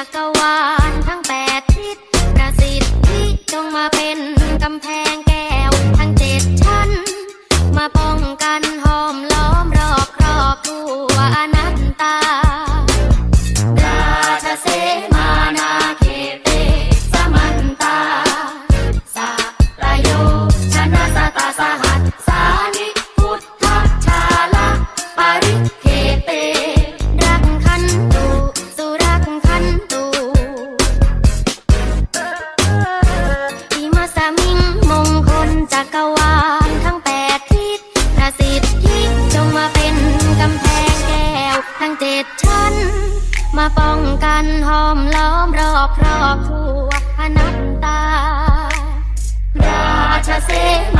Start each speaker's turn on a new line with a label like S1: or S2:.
S1: จักรวาล เจ็ดชั้น มาป้องกันห้อมล้อมรอบครอบทั่วอนัตตา ราชเสมาเส้นตา